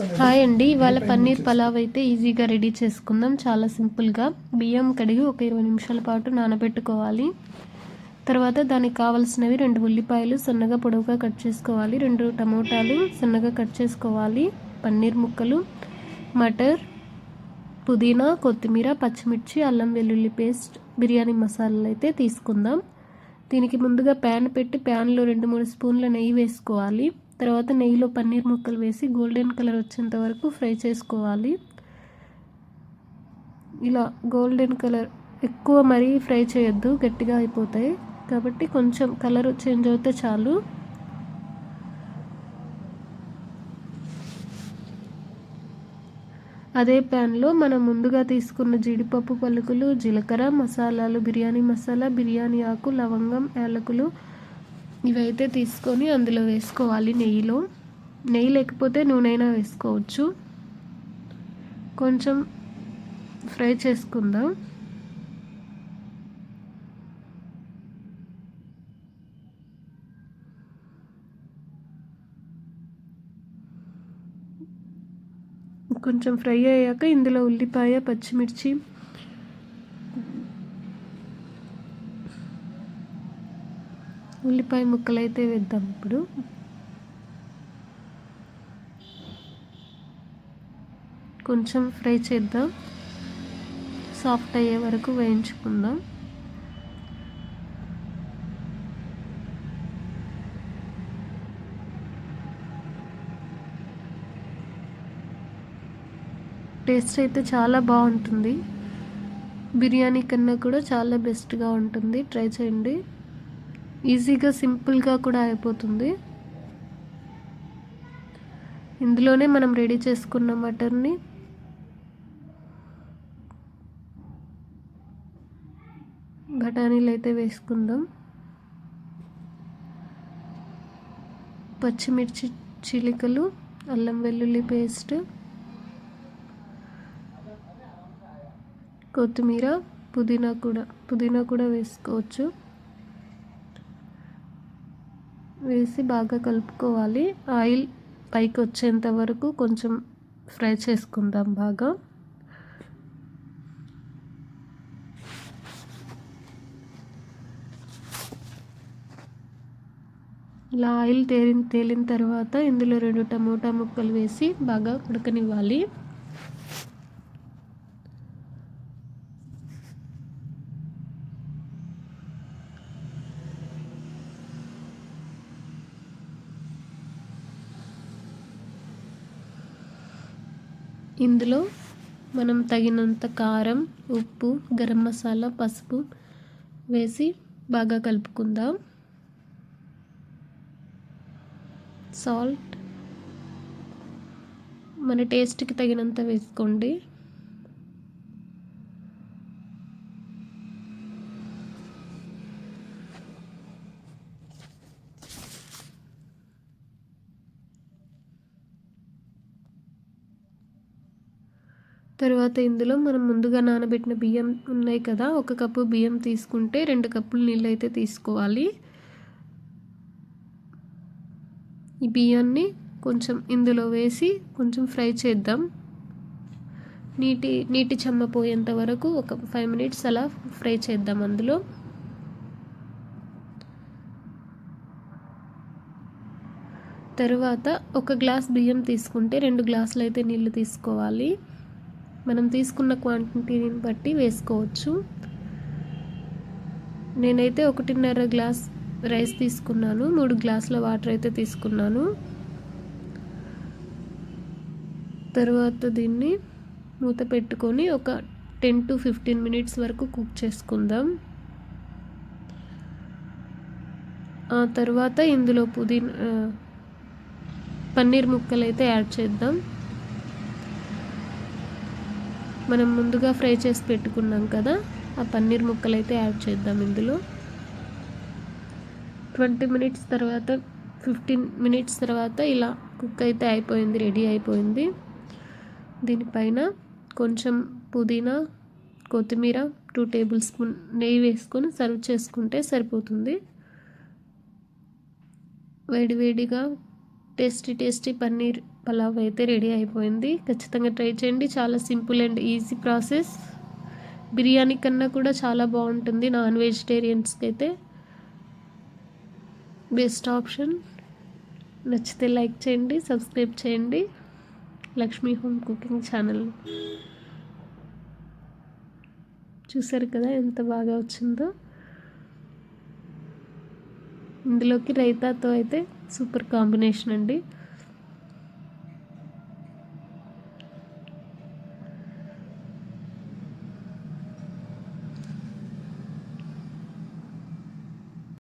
Hi అండి ఇవాళ పన్నీర్ పలావ్ అయితే ఈజీగా రెడీ చేసుకుందాం. చాలా సింపుల్గా. బియ్యం కడిగి ఒక ఇరవై నిమిషాల పాటు నానబెట్టుకోవాలి. తర్వాత దానికి కావాల్సినవి రెండు ఉల్లిపాయలు సన్నగా పొడవుగా కట్ చేసుకోవాలి. రెండు టమోటాలు సన్నగా కట్ చేసుకోవాలి. పన్నీర్ ముక్కలు మటర్ పుదీనా కొత్తిమీర పచ్చిమిర్చి అల్లం వెల్లుల్లి పేస్ట్ బిర్యానీ మసాలాలు అయితే తీసుకుందాం. దీనికి ముందుగా ప్యాన్ పెట్టి ప్యాన్లో రెండు మూడు స్పూన్ల నెయ్యి వేసుకోవాలి. తర్వాత నెయ్యిలో పన్నీర్ ముక్కలు వేసి గోల్డెన్ కలర్ వచ్చేంత వరకు ఫ్రై చేసుకోవాలి. ఇలా గోల్డెన్ కలర్ ఎక్కువ మరీ ఫ్రై చేయొద్దు గట్టిగా అయిపోతాయి. కాబట్టి కొంచెం కలర్ చేంజ్ అవుతే చాలు. అదే ప్యాన్లో మనం ముందుగా తీసుకున్న జీడిపప్పు పలుకులు జీలకర్ర మసాలాలు బిర్యానీ మసాలా బిర్యానీ ఆకు లవంగం యాలకులు ఇవైతే తీసుకొని అందులో వేసుకోవాలి నెయ్యిలో. నెయ్యి లేకపోతే నూనెైనా వేసుకోవచ్చు. కొంచెం ఫ్రై చేసుకుందాం. కొంచెం ఫ్రై అయ్యాక ఇందులో ఉల్లిపాయ పచ్చిమిర్చి ఉల్లిపాయ ముక్కలు అయితే వేద్దాం ఇప్పుడు. కొంచెం ఫ్రై చేద్దాం. సాఫ్ట్ అయ్యే వరకు వేయించుకుందాం. టేస్ట్ అయితే చాలా బాగుంటుంది. బిర్యానీ కన్నా కూడా చాలా బెస్ట్గా ఉంటుంది. ట్రై చేయండి. ఈజీగా సింపుల్గా కూడా అయిపోతుంది. ఇందులోనే మనం రెడీ చేసుకున్న మటన్ని బఠానీలు అయితే వేసుకుందాం. పచ్చిమిర్చి చిలికలు అల్లం వెల్లుల్లి పేస్ట్ కొత్తిమీర పుదీనా కూడా పుదీనా కూడా వేసుకోవచ్చు. వేసి బాగా కలుపుకోవాలి. ఆయిల్ పైకి వచ్చేంత వరకు కొంచెం ఫ్రై చేసుకుందాం బాగా. ఇలా ఆయిల్ తేలిన తేలిన తర్వాత ఇందులో రెండు టమోటా ముక్కలు వేసి బాగా ఉడకనివ్వాలి. ఇందులో మనం తగినంత కారం ఉప్పు గరం మసాలా పసుపు వేసి బాగా కలుపుకుందాం. సాల్ట్ మన టేస్ట్కి తగినంత వేసుకోండి. తర్వాత ఇందులో మనం ముందుగా నానబెట్టిన బియ్యం ఉన్నాయి కదా ఒక కప్పు బియ్యం తీసుకుంటే రెండు కప్పులు నీళ్ళు అయితే తీసుకోవాలి. ఈ బియ్యాన్ని కొంచెం ఇందులో వేసి కొంచెం ఫ్రై చేద్దాం. నీటి నీటి చెమ్మ పోయేంత వరకు ఒక ఫైవ్ మినిట్స్ అలా ఫ్రై చేద్దాం అందులో. తర్వాత ఒక గ్లాస్ బియ్యం తీసుకుంటే రెండు గ్లాసులు అయితే నీళ్ళు తీసుకోవాలి. మనం తీసుకున్న క్వాంటిటీని బట్టి వేసుకోవచ్చు. నేనైతే ఒకటిన్నర గ్లాస్ రైస్ తీసుకున్నాను మూడు గ్లాసుల వాటర్ అయితే తీసుకున్నాను. తర్వాత దీన్ని మూత పెట్టుకొని ఒక టెన్ టు ఫిఫ్టీన్ మినిట్స్ వరకు కుక్ చేసుకుందాం. ఆ తర్వాత ఇందులో పుదీనా పన్నీర్ ముక్కలు అయితే యాడ్ చేద్దాం. మనం ముందుగా ఫ్రై చేసి పెట్టుకున్నాం కదా ఆ పన్నీర్ ముక్కలు అయితే యాడ్ చేద్దాం ఇందులో. ట్వంటీ మినిట్స్ తర్వాత ఫిఫ్టీన్ మినిట్స్ తర్వాత ఇలా కుక్ అయితే అయిపోయింది రెడీ అయిపోయింది. దీనిపైన కొంచెం పుదీనా కొత్తిమీర టూ టేబుల్ స్పూన్ నెయ్యి వేసుకొని సర్వ్ చేసుకుంటే సరిపోతుంది. వేడివేడిగా టేస్టీ టేస్టీ పన్నీర్ పలావ్ అయితే రెడీ అయిపోయింది. ఖచ్చితంగా ట్రై చేయండి. చాలా simple and easy process. Biryani కన్నా కూడా చాలా బాగుంటుంది నాన్ వెజిటేరియన్స్కి అయితే. Best option. నచ్చితే లైక్ చేయండి సబ్స్క్రైబ్ చేయండి. Lakshmi home cooking channel. చూసారు కదా ఎంత బాగా వచ్చిందో? ఇందులోకి రైతాతో అయితే సూపర్ కాంబినేషన్ అండి.